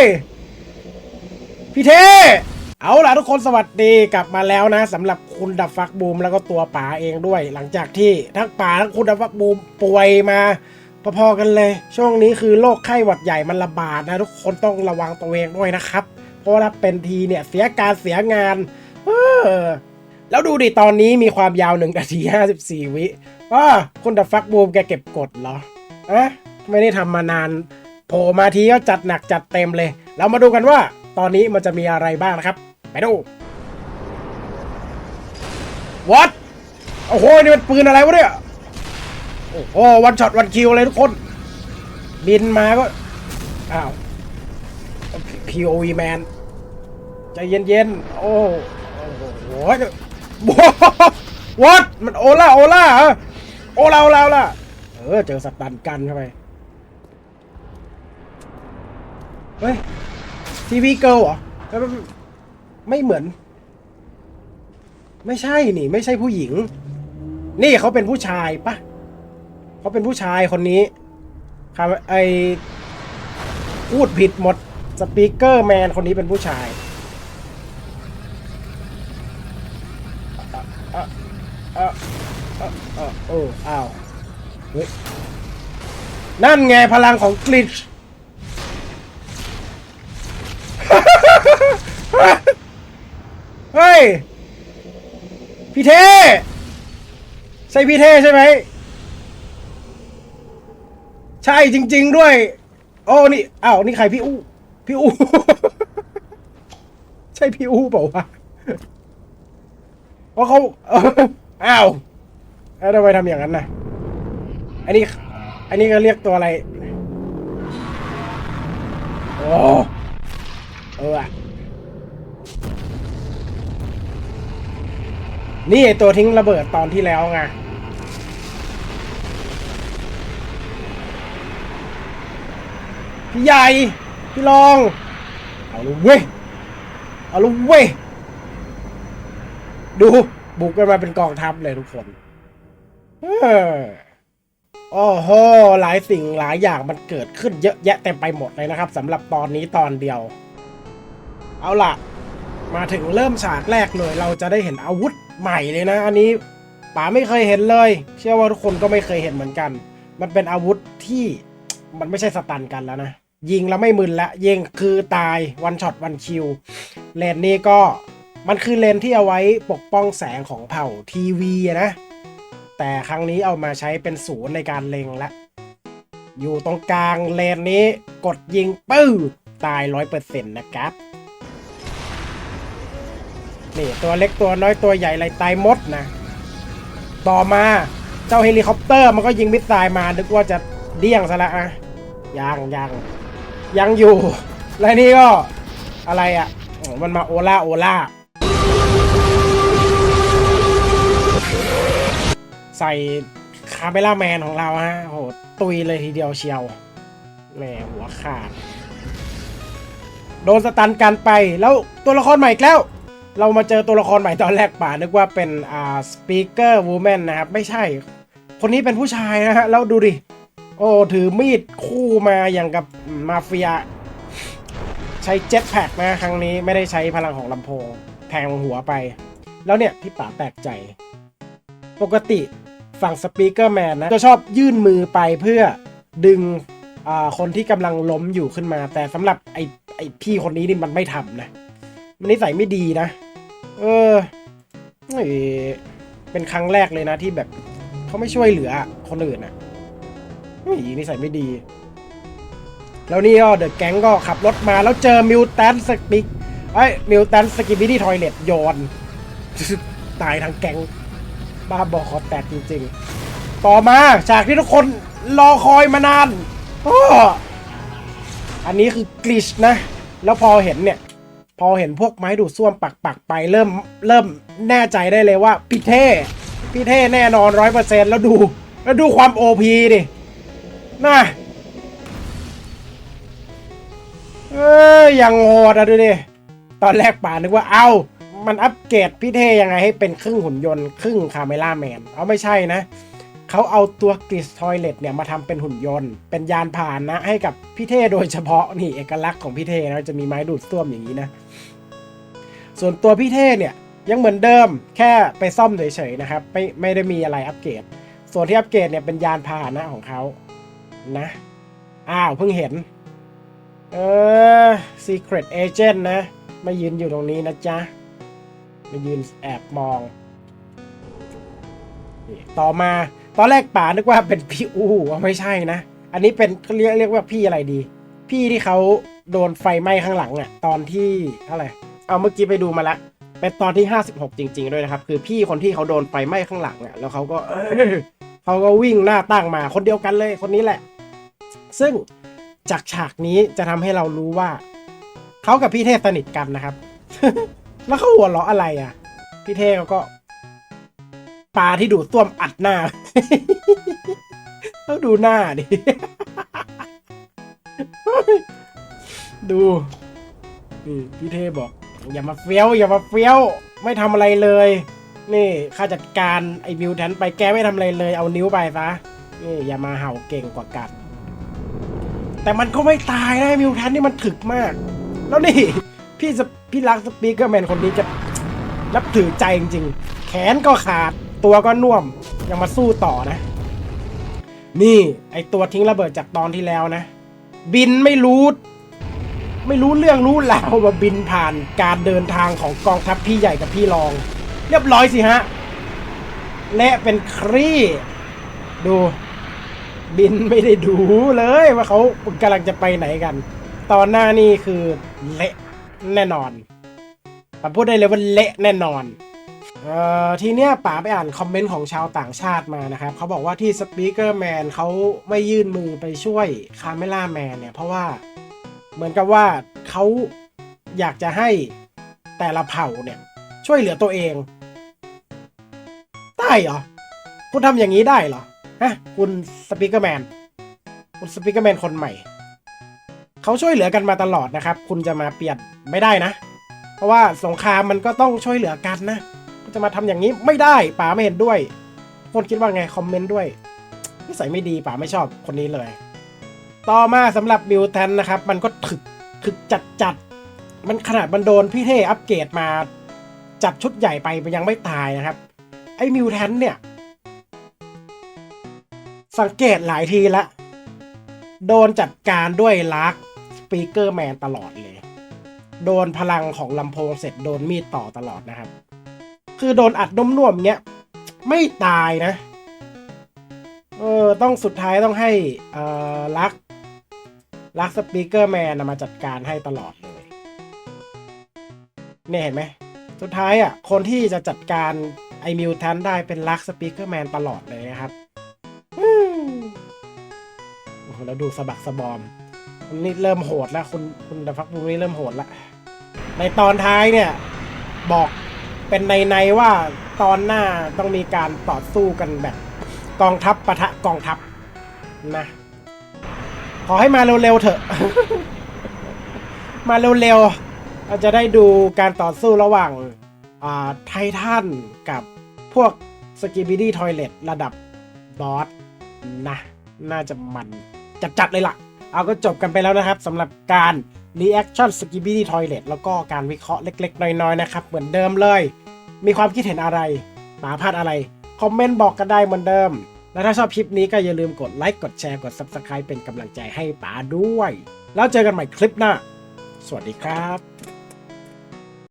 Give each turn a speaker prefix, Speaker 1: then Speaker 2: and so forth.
Speaker 1: ยพี่เท เอาล่ะทุกคนสวัสดีกลับมาแล้วนะสำหรับคุณดับฟักบูมแล้วก็ตัวป๋าเองด้วย หลังจากที่ทั้งป๋าทั้งคุณดับฟักบูมป่วยมาพอๆกันเลย ช่วงนี้คือโรคไข้หวัดใหญ่มันระบาดนะ ทุกคนต้องระวังตัวเองด้วยนะครับ เพราะว่าถ้าเป็นทีเนี่ยเสียการเสียงานเออแล้วดูดิตอนนี้มีความยาว1นาที54วิว่าคุณดับฟักบูมแกเก็บกดเหรออะไม่ได้ทำมานาน โผล่มาทีก็จัดหนักจัดเต็มเลย เรามาดูกันว่าตอนนี้มันจะมีอะไรบ้างนะครับ ไปดู What โอ้โหนี่มันปืนอะไรวะเนี่ยโอ้โหวันช็อตวันคิวเลยทุกคน บินมาก็อ้าว POV man ใจเย็นๆโอ้โหวัดมันโอล่าโอล่าเหรอโอล่าโอล่าโอล่าเออเจอสตันกันเข้าไป เฮ้ยทีวีเกิลเหรอแล้วมันไม่เหมือน ไม่ใช่นี่ ไม่ใช่ผู้หญิง นี่เขาเป็นผู้ชายปะเขาเป็นผู้ชายคนนี้ครับไอพูดผิดหมดสปีกเกอร์แมนคนนี้เป็นผู้ชายเอ่อเอ่อเอ่อเอ่อเอออ้าว เฮ้ย นั่นไงพลังของกลิช เฮ้ย พี่เท่ใช่พี่เท่ใช่ไหม ใช่จริง ๆด้วย โอ้นี่อ้าวนี่ใครพี่อู้ พี่อู้ ใช่พี่อู้เปล่าวะเพราะเขาเอออ้าวแล้วทำไมทำอย่างนั้นน่ะ อันนี้ อันนี้ก็เรียกตัวอะไร โอ้เออ นี่ไอตัวทิ้งระเบิดตอนที่แล้วไงพี่ใหญ่ พี่รอง เอาลูเว้ย เอาลูเว้ย ดู บุกกันมาเป็นกองทัพเลยทุกคนออโอ้โห หลายสิ่งหลายอย่างมันเกิดขึ้นเยอะแยะเต็มไปหมดเลยนะครับสำหรับตอนนี้ตอนเดียว เอาล่ะ มาถึงเริ่มฉากแรกเลย เราจะได้เห็นอาวุธ ใหม่เลยนะ อันนี้ป๋าไม่เคยเห็นเลย เชื่อว่าทุกคนก็ไม่เคยเห็นเหมือนกัน มันเป็นอาวุธที่มันไม่ใช่สตันกันแล้วนะ ยิงแล้วไม่มึนละยิงคือตายวันช็อตวันคิวเลนนี้ก็มันคือเลนที่เอาไว้ปกป้องแสงของเผ่าทีวีนะ แต่ครั้งนี้เอามาใช้เป็นศูนย์ในการเล็งละ อยู่ตรงกลางเลนนี้กดยิงปื้อตายร้อยเปอร์เซ็นต์นะครับ นี่ตัวเล็กตัวน้อยตัวใหญ่อะไรตายหมดนะ ต่อมาเจ้าเฮลิคอปเตอร์มันก็ยิงมิสไซล์มานึกว่าจะเดี้ยงซะละอะยังยังยังอยู่ และนี่ก็อะไรอะ่ะ มันมาโอล่าโอล่าใส่คาเมล่าแมนของเราฮะโหตุยเลยทีเดียวเชียวแหมหัวขาด โดนสตันกันไปแล้วตัวละครใหม่อีกแล้ว เรามาเจอตัวละครใหม่ตอนแรกป่านึกว่าเป็นอ่าสปีกเกอร์วูแมนนะครับ ไม่ใช่ คนนี้เป็นผู้ชายนะฮะ แล้วดูดิ โอ้ถือมีดคู่มาอย่างกับมาเฟีย ใช้เจ็ตแพ็กนะครั้งนี้ไม่ได้ใช้พลังของลำโพง แทงหัวไป แล้วเนี่ยที่ป๋าแปลกใจ ปกติฝั่งสปีกเกอร์แมนนะจะชอบยื่นมือไปเพื่อดึงคนที่กำลังล้มอยู่ขึ้นมา แต่สำหรับไอ้ไอ้พี่คนนี้นี่มันไม่ทำนะ มันนิสัยไม่ดีนะ เออเอ้ยเป็นครั้งแรกเลยนะที่แบบเขาไม่ช่วยเหลือคนอื่นนะเฮ้ยนิสัยไม่ดี แล้วนี่ก็เดอะแก๊งก็ขับรถมาแล้วเจอมิวแทนสปิกไอ้มิวแทนสกิบิดี้ทอยเลตโยนตายทั้งแก๊งบ้าบอคอแตกจริงๆ ต่อมาจากที่ทุกคนรอคอยมานานอ้ออันนี้คือกลิชนะ แล้วพอเห็นเนี่ย พอเห็นพวกไม้ดูดซ่วมปักปักไปเริ่มเริ่มแน่ใจได้เลยว่าพี่เท่พี่เท่แน่นอนร้อยเปอร์เซ็นต์แล้วดู แล้วดูความโอพีดิน่ะเอ้ยยังโหดอะดูดิ ตอนแรกป่านึกว่าเอ้า มันอัปเกรดพี่เท่ยังไงให้เป็นครึ่งหุ่นยนต์ ครึ่งคาเมล่าแมน เอาไม่ใช่นะ เขาเอาตัวกริสทอยเลตเนี่ยมาทำเป็นหุ่นยนต์ เป็นยานพาหนะให้กับพี่เท่โดยเฉพาะนี่เอกลักษณ์ของพี่เท่นะจะมีไม้ดูดซ่วมอย่างนี้นะ ส่วนตัวพี่เท่เนี่ยยังเหมือนเดิมแค่ไปซ่อมเฉยๆนะครับไม่ไม่ได้มีอะไรอัปเกรด ส่วนที่อัปเกรดเนี่ยเป็นยานพาหนะของเขานะ อ้าวเพิ่งเห็น เออ Secret Agent นะมายืนอยู่ตรงนี้นะจ๊ะมายืนแอบมอง ต่อมา ตอนแรกป๋านึกว่าเป็นพี่อู้ว่าไม่ใช่นะ อันนี้เป็นเขาเรียกเรียกว่าพี่อะไรดี พี่ที่เขาโดนไฟไหม้ข้างหลังอะ่ะตอนที่เท่าไหร่เอาเมื่อกี้ไปดูมาละเป็นตอนที่ 56 จริง ๆ ด้วยนะครับ คือพี่คนที่เขาโดนไฟไหม้ข้างหลังอะ่ะแล้วเขาก็เขาก็วิ่งหน้าตั้งมาคนเดียวกันเลยคนนี้แหละ ซึ่งจากฉากนี้จะทำให้เรารู้ว่าเขากับพี่เทพสนิทกันนะครับ แล้วเขาหัวเราะอะไรอะ พี่เทพเขาก็ ปลาที่ดูดต้วมอัดหน้าแล้วดูหน้าดิ ดูนี่พี่เทบอก อย่ามาเฟี้ยว อย่ามาเฟี้ยว ไม่ทำอะไรเลย นี่ข้าจัดการไอ้มิวแทนไปแกไม่ทำอะไรเลย เอานิ้วไปซะนี่อย่ามาเห่าเก่งกว่ากัด แต่มันก็ไม่ตายนะไอ้มิวแทนนี่มันถึกมาก แล้วนี่ พี่สพี่รักสปีกเกอร์แมนคนนี้จะนับถือใจจริงๆ แขนก็ขาด ตัวก็น่วมยังมาสู้ต่อนะ นี่ไอตัวทิ้งระเบิดจากตอนที่แล้วนะ บินไม่รู้ ไม่รู้เรื่องรู้ราวมาบินผ่านการเดินทางของกองทัพพี่ใหญ่กับพี่รอง เรียบร้อยสิฮะ และเป็นครีดู บินไม่ได้ดูเลยว่าเขากำลังจะไปไหนกัน ตอนหน้านี่คือเละแน่นอนผมพูดได้เลยว่าเละแน่นอน ทีเนี้ยป๋าไปอ่านคอมเมนต์ของชาวต่างชาติมานะครับเขาบอกว่าที่สปีกเกอร์แมนเขาไม่ยื่นมือไปช่วยคาเมล่าแมนเนี่ยเพราะว่าเหมือนกับว่าเขาอยากจะให้แต่ละเผ่าเนี่ยช่วยเหลือตัวเอง ได้เหรอ คุณทำอย่างนี้ได้เหรอฮะคุณสปีกเกอร์แมนคุณสปีกเกอร์แมนคนใหม่เขาช่วยเหลือกันมาตลอดนะครับ คุณจะมาเปลี่ยนไม่ได้นะ เพราะว่าสงครามมันก็ต้องช่วยเหลือกันนะ จะมาทำอย่างนี้ไม่ได้ป๋าไม่เห็นด้วยคนคิดว่าไงคอมเมนต์ด้วยนิสัยไม่ดีป๋าไม่ชอบคนนี้เลย ต่อมาสำหรับมิวแทนนะครับ มันก็ถึกถึกจัดจัดมันขนาดมันโดนพี่เท่อัปเกรดมา จัดชุดใหญ่ไปมันยังไม่ตายนะครับ ไอ้มิวแทนเนี่ย สังเกตหลายทีละ โดนจัดการด้วยลักสปีกเกอร์แมนตลอดเลย โดนพลังของลำโพงเสร็จโดนมีดต่อตลอดนะครับ คือโดนอัดนุ่มๆเงี้ย ไม่ตายนะ เออ ต้องสุดท้ายต้องให้เอ่อลัก ลักสปีกเกอร์แมนมาจัดการให้ตลอดเลย เนี่ยเห็นไหม สุดท้ายอะ คนที่จะจัดการไอมิวแทนได้เป็นลักสปีกเกอร์แมนตลอดเลยนะครับอืมโอ้โหแล้วดูสะบักสะบอมนี่เริ่มโหดแล้ว คุณคุณดฟักบูนี่เริ่มโหดละ ในตอนท้ายเนี่ย บอก เป็นในในว่าตอนหน้าต้องมีการต่อสู้กันแบบ กองทัพปะทะกองทัพนะ ขอให้มาเร็วๆเถอะ มาเร็วๆเราจะได้ดูการต่อสู้ระหว่างไททันกับพวกสกิบิดี้ทอยเลตระดับบอสนะ น่าจะมันจัดๆเลยล่ะ เอาก็จบกันไปแล้วนะครับสำหรับการ Reaction s k i b i d y Toilet แล้วก็การวิเคราะห์เล็กๆ น้อยๆ นะครับ เหมือนเดิมเลย มีความคิดเห็นอะไร หมาพลาดอะไร คอมเมนต์บอกกันได้เหมือนเดิม และถ้าชอบคลิปนี้ก็อย่าลืมกดไลค์กดแชร์กด Subscribe เป็นกำลังใจให้ป๋าด้วย แล้วเจอกันใหม่คลิปหน้า สวัสดีครับ